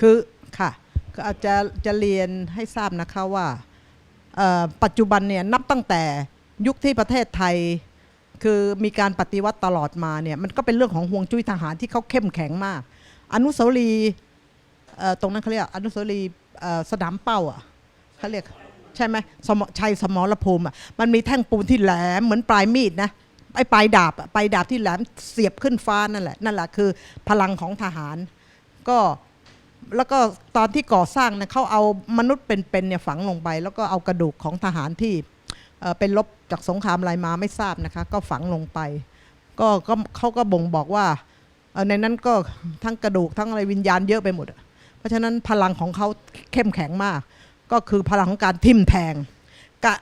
คือค่ะก็อาจจะจะเรียนให้ทราบนะคะว่าปัจจุบันเนี่ยนับตั้งแต่ยุคที่ประเทศไทย คือมีการปฏิวัติตลอดมาเนี่ยมันก็เป็นเรื่องของห่วงจุ้ยทหารที่เขาเข้มแข็งมาก อนุสาวรีย์ตรงนั้นเขาเรียกอนุสาวรีย์สนามเป้าอะเขาเรียกใช่ไหมสมชัยสมรภูมิอะมันมีแท่งปูนที่แหลมเหมือนปลายมีดนะไอ้ปลายดาบปลายดาบที่แหลมเสียบขึ้นฟ้านั่นแหละนั่นแหละคือพลังของทหาร ก็ แล้วก็ตอนที่ก่อสร้างเนี่ยเขาเอามนุษย์เป็นๆเนี่ยฝังลงไป แล้วก็เอากระดูกของทหารที่เป็นลบจากสงครามอะไรมาไม่ทราบนะคะ ก็ฝังลงไป ก็ก็เขาก็บ่งบอกว่าในนั้นก็ทั้งกระดูกทั้งอะไรวิญญาณเยอะไปหมด เพราะฉะนั้นพลังของเขาเข้มแข็งมาก ก็คือพลังของการทิ่มแทง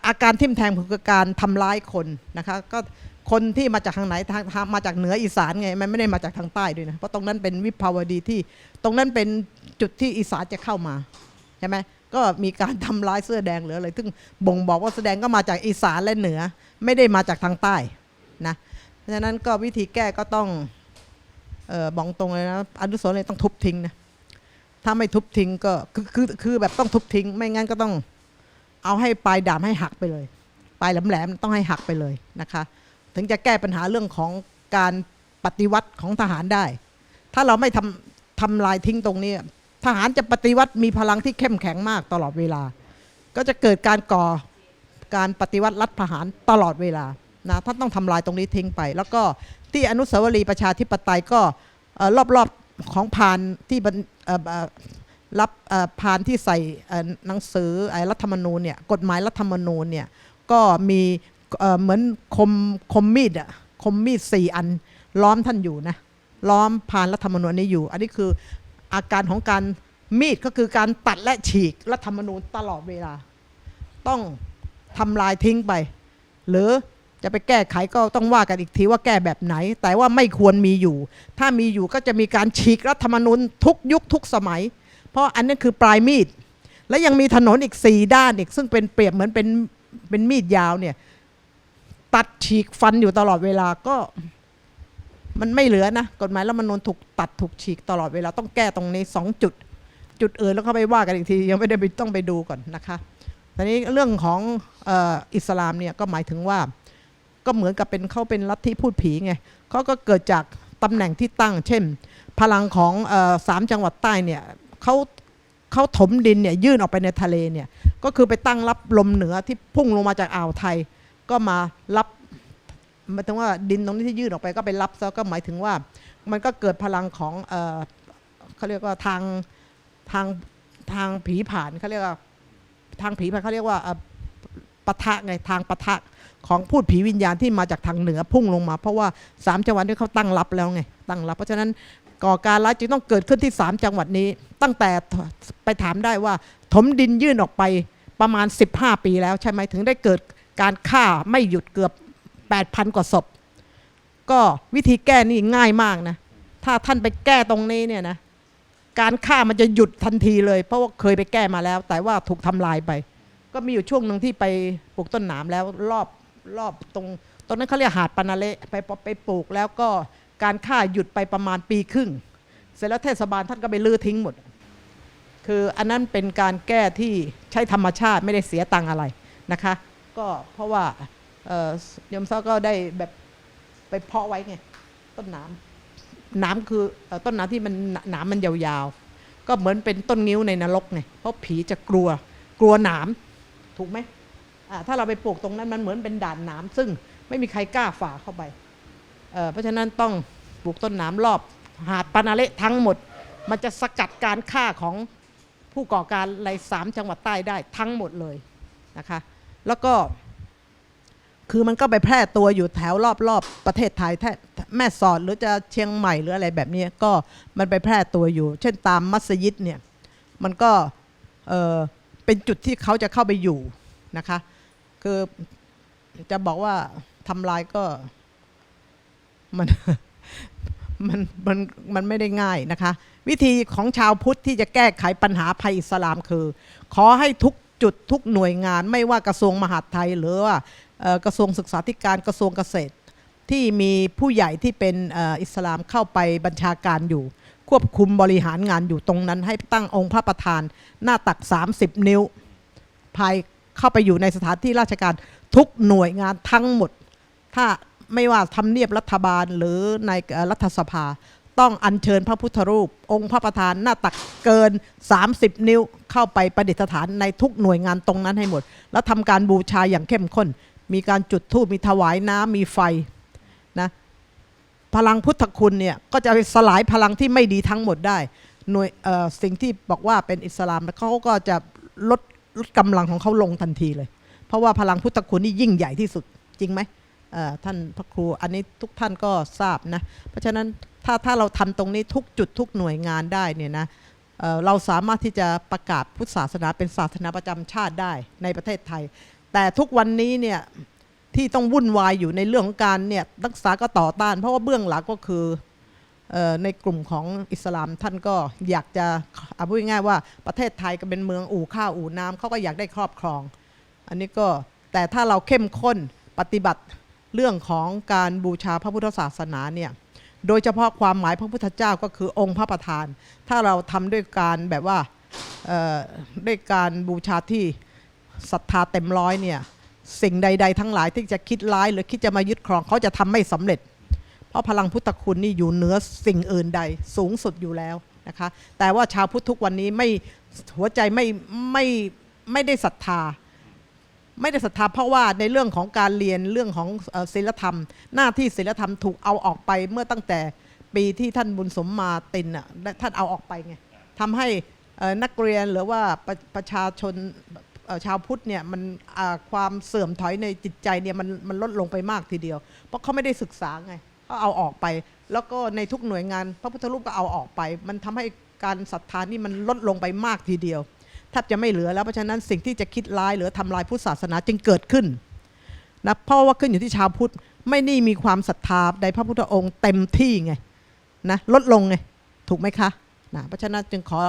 อาการทิ่มแทงคือการทำร้ายคนนะคะก็คนที่มาจากทางไหนทางมาจากเหนืออีสานไงมันไม่ได้มาจากทางใต้ด้วยนะเพราะตรงนั้นเป็นวิภาวดีที่ตรงนั้นเป็นจุดที่อีสานจะเข้ามาใช่ไหมก็มีการทำร้ายเสื้อแดงหรืออะไรซึ่งบ่งบอกว่าแสอแดงก็มาจากอีสานและเหนือ ไม่ได้มาจากทางใต้นะเพราะฉะนั้นก็วิธีแก้ก็ต้องออบอกตรงเลยนะอนุสาวรีย์ต้องทุบทิ้งนะถ้าไม่ทุบทิ้งก็คือคือคือแบบต้องทุบทิ้ง ไม่งั้นก็ต้อง เอาให้ปลายดาบให้หักไปเลย ปลายแหลมๆต้องให้หักไปเลยนะคะ ถึงจะแก้ปัญหาเรื่องของการปฏิวัติของทหารได้ ถ้าเราไม่ทำทำลายทิ้งตรงนี้ ทหารจะปฏิวัติมีพลังที่เข้มแข็งมากตลอดเวลา ก็จะเกิดการก่อการปฏิวัติรัฐประหารตลอดเวลานะท่านต้องทำลายตรงนี้ทิ้งไป แล้วก็ที่อนุสาวรีย์ประชาธิปไตยก็รอบๆของพานที่บ รับเอ่อพานที่ใส่หนังสือรัฐธรรมนูญเนี่ยกฎหมายรัฐธรรมนูญเนี่ยก็มีเอ่อเหมือนคมคมมีดอะคมมีดสี่อัน ล้อมท่านอยู่นะล้อมพานรัฐธรรมนูญนี้อยู่ อันนี้คืออาการของการมีดก็คือการตัดและฉีกรัฐธรรมนูญตลอดเวลา ต้องทำลายทิ้งไป หรือจะไปแก้ไขก็ต้องว่ากันอีกทีว่าแก้แบบไหน แต่ว่าไม่ควรมีอยู่ ถ้ามีอยู่ก็จะมีการฉีกรัฐธรรมนูญทุกยุคทุกสมัย เพราะอันนั้คือปลายมีด และยังมีถนนอีกสี่ด้านอีก ซึ่งเป็นเปรียบเหมือนเป็นเป็นมีดยาวเนี่ย ตัดฉีกฟันอยู่ตลอดเวลาก็มันไม่เหลือนะกฎหมายแล้วมันนนถูกตัดถูกฉีกตลอดเวลาต้องแก้ตรงนี้สองจุด จุดอื่นแล้วก็ไปว่ากันอีกทียังไม่ได้ไปต้องไปดูก่อนนะคะทีนี้เรื่องของอ,อ,อิสลามเนี่ยก็หมายถึงว่า ก็เหมือนกับเป็นเขาเป็นลัทธิพูดผีไงเขาก็เกิดจากตำแหน่งที่ตั้ง เช่น พลังของออสามจังหวัดใต้เนี่ย เขาเขาถมดินเนี่ยยื่นออกไปในทะเลเนี่ยก็คือไปตั้งรับลมเหนือที่พุ่งลงมาจากอ่าวไทย ก็มารับหมายถึงว่าดินตรงนี้ที่ยื่นออกไปก็ไปรับซะก็หมายถึงว่า มันก็เกิดพลังของเออเขาเรียกว่าทางทางทางผีผ่านเขาเรียกว่าทางผีผ่านเขาเรียกว่าเออ ปะทะไงทางปะทะของพูดผีวิญญาณที่มาจากทางเหนือพุ่งลงมา เพราะว่าสามจังหวัดนี้เขาตั้งรับแล้วไงตั้งรับ เพราะฉะนั้นก่อการร้ายจึงต้องเกิดขึ้นที่สามจังหวัดนี้ ตั้งแต่ไปถามได้ว่าถมดินยื่นออกไปประมาณ 15 ปีแล้วใช่ไหมถึงได้เกิดการฆ่าไม่หยุดเกือบ 8,000 กว่าศพ ก็วิธีแก้นี่ง่ายมากนะ ถ้าท่านไปแก้ตรงนี้เนี่ยนะ การฆ่ามันจะหยุดทันทีเลย เพราะว่าเคยไปแก้มาแล้ว แต่ว่าถูกทำลายไป ก็มีอยู่ช่วงหนึ่งที่ไปปลูกต้นหนามแล้วรอบรอบตรงตรงนั้นเขาเรียกหาดปานาเละไปไปปลูกแล้วก็การฆ่าหยุดไปประมาณปีครึ่ง เสร็จแล้วเทศบาลท่านก็ไปลื้อทิ้งหมด คืออันนั้นเป็นการแก้ที่ใช้ธรรมชาติไม่ได้เสียตังอะไรนะคะ ก็เพราะว่าเออยมซ้อก็ได้แบบไปเพาะไว้ไงต้นหนามหนามคือต้นหนามที่มันหนามมันยาวๆ ก็เหมือนเป็นต้นงิ้วในนรกไงเพราะผีจะกลัวกลัวหนาม ถูกไหมถ้าเราไปปลูกตรงนั้นมันเหมือนเป็นด่านหนามซึ่งไม่มีใครกล้าฝ่าเข้าไปเเพราะฉะนั้นต้องปลูกต้นหนามรอบ หาดปานาเละทั้งหมด มันจะสกัดการฆ่าของผู้ก่อการในสามจังหวัดใต้ได้ทั้งหมดเลยนะคะแล้วก็คือมันก็ไปแพร่ตัวอยู่แถวรอบๆประเทศไทยแท้แม่สอดหรือจะเชียงใหม่หรืออะไรแบบนี้ก็มันไปแพร่ตัวอยู่ เช่นตามมัสยิดเนี่ยมันก็ เป็นจุดที่เขาจะเข้าไปอยู่นะคะ คือจะบอกว่าทำลายก็มันมันมันมันไม่ได้ง่ายนะคะ วิธีของชาวพุทธที่จะแก้ไขปัญหาภัยอิสลามคือ ขอให้ทุกจุดทุกหน่วยงาน ไม่ว่ากระทรวงมหาดไทย หรือว่ากระทรวงศึกษาธิการกระทรวงเกษตร ที่มีผู้ใหญ่ที่เป็นอิสลามเข้าไปบัญชาการอยู่ ควบคุมบริหารงานอยู่ตรงนั้น ให้ตั้งองค์พระประธาน หน้าตัก 30 นิ้ว ภายเข้าไปอยู่ในสถานที่ราชการทุกหน่วยงานทั้งหมด ถ้าไม่ว่าทำเนียบรัฐบาลหรือในรัฐสภา ต้องอัญเชิญพระพุทธรูป องค์พระประธานหน้าตักเกิน 30 นิ้วเข้าไปประดิษฐานในทุกหน่วยงานตรงนั้นให้หมด แล้วทำการบูชาอย่างเข้มข้น มีการจุดธูปมีถวายน้ำมีไฟนะ พลังพุทธคุณเนี่ยก็จะไปสลายพลังที่ไม่ดีทั้งหมดได้หน่วยสิ่งที่บอกว่าเป็นอิสลามเขาก็จะลดลดกำลังของเขาลงทันทีเลย เพราะว่าพลังพุทธคุณนี่ยิ่งใหญ่ที่สุดจริงไหมท่านพระครูอันนี้ทุกท่านก็ทราบนะ เพราะฉะนั้นถ้าถ้าเราทำตรงนี้ทุกจุดทุกหน่วยงานได้เนี่ยนะเเราสามารถที่จะประกาศพุทธศาสนาเป็นศาสนาประจำชาติได้ในประเทศไทย แต่ทุกวันนี้เนี่ย ที่ต้องวุ่นวายอยู่ในเรื่องของการเนี่ยนักศึกษาก็ต่อต้าน เพราะว่าเบื้องหลังก็คือออในกลุ่มของอิสลามท่านก็อยากจะเอาพูดง่ายว่าประเทศไทยก็เป็นเมืองอู่ข้าวอู่น้ำเขาก็อยากได้ครอบครอง อันนี้ก็แต่ถ้าเราเข้มข้นปฏิบัติเรื่องของการบูชาพระพุทธศาสนาเนี่ยโดยเฉพาะความหมายพระพุทธเจ้าก็คือองค์พระประธาน ถ้าเราทำด้วยการแบบว่าด้วยการบูชาที่ศรัทธาเต็มร้อยเนี่ย สิ่งใด ๆ ทั้งหลายที่จะคิดร้าย หรือคิดจะมายึดครองเขาจะทำไม่สำเร็จ เพราะพลังพุทธคุณนี่อยู่เหนือสิ่งอื่นใดสูงสุดอยู่แล้วนะคะแต่ว่าชาวพุทธทุกวันนี้ไม่หัวใจไม่ไม่ไม่ได้ศรัทธา ไม่ได้ศรัทธาเพราะว่าในเรื่องของการเรียนเรื่องของศีลธรรม หน้าที่ศีลธรรมถูกเอาออกไปเมื่อตั้งแต่ปีที่ท่านบุญสมมาตินอะท่านเอาออกไปไงทำให้นักเรียนหรือว่าประประชาชน ชาวพุทธเนี่ยมันความเสื่อมถอยในจิตใจเนี่ยมันมันลดลงไปมากทีเดียว เพราะเขาไม่ได้ศึกษาไงเขาเอาออกไป แล้วก็ในทุกหน่วยงาน พระพุทธรูปก็เอาออกไป มันทำให้การศรัทธานี่มันลดลงไปมากทีเดียวแทบจะไม่เหลือแล้วเพราะฉะนั้นสิ่งที่จะคิดร้ายหรือทำลายพุทธศาสนาจึงเกิดขึ้นนะเพราะว่าขึ้นอยู่ที่ชาวพุทธไม่นี่มีความศรัทธาในพระพุทธองค์เต็มที่ไงนะลดลงไงถูกไหมคะนะเพราะฉะนั้นจึงขอ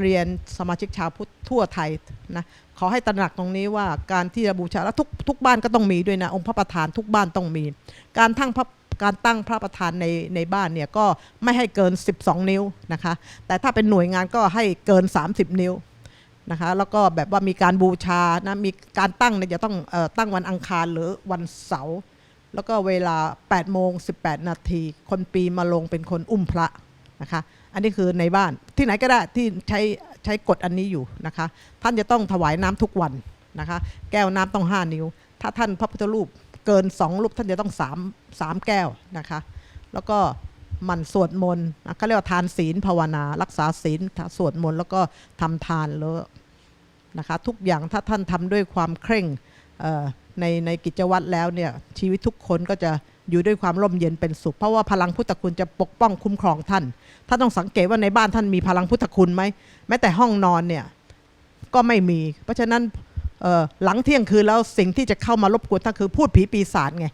เรียนสมาชิกชาวพุทธทั่วไทยนะขอให้ตระหนักตรงนี้ว่าการที่จะบูชาแล้วทุกทุกบ้านก็ต้องมีด้วยนะองค์พระประธานทุกบ้านต้องมี การทั้งพระการตั้งพระประธานในในบ้านเนี่ยก็ไม่ให้เกิน 12 นิ้วนะคะ แต่ถ้าเป็นหน่วยงานก็ให้เกิน 30 นิ้วนะคะ แล้วก็แบบว่ามีการบูชานะมีการตั้งเนี่ยจะต้องออตั้งวันอังคารหรือวันเสาร์แล้วก็เวลา8โมง18 นาที คนปีมาลงเป็นคนอุ้มพระนะคะ อันนี้คือในบ้านที่ไหนก็ได้ที่ใช้ใช้กฎอันนี้อยู่นะคะ ท่านจะต้องถวายน้ำทุกวันนะคะ แก้วน้ำต้อง 5 นิ้ว ถ้าท่านพระพุทธรูปเกิน 2 รูปท่านจะต้อง3 3แก้วนะคะ แล้วก็มันสวดมนต์นะเขาเรียกว่าทานศีลภาวนา รักษาศีลสวดมนต์แล้วก็ทำทานแล้วนะคะ ทุกอย่างถ้าท่านทำด้วยความเคร่งเในในกิจวัตรแล้วเนี่ยชีวิตทุกคนก็จะอยู่ด้วยความร่มเย็นเป็นสุข เพราะว่าพลังพุทธคุณจะปกป้องคุ้มครองท่านท่านต้องสังเกตว่าในบ้านท่านมีพลังพุทธคุณไหมแม้แต่ห้องนอนเนี่ยก็ไม่มี เพราะฉะนั้นหลังเที่ยงคืนแล้วสิ่งที่จะเข้ามารบกวนท่านคือพูดผีปีศาจไง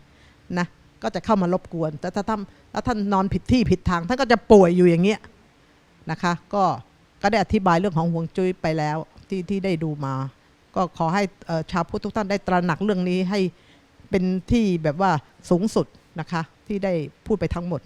นะก็จะเข้ามารบกวน แต่ถ้าท่านถ้าท่านนอนผิดที่ผิดทางท่านก็จะป่วยอยู่อย่างเงี้ยนะคะ ก็ก็ได้อธิบายเรื่องของห่วงจุ้ยไปแล้วที่ที่ได้ดูมา ก็ขอให้ชาวพุทธทุกท่านได้ตระหนักเรื่องนี้ให้เป็นที่แบบว่าสูงสุดนะคะที่ได้พูดไปทั้งหมด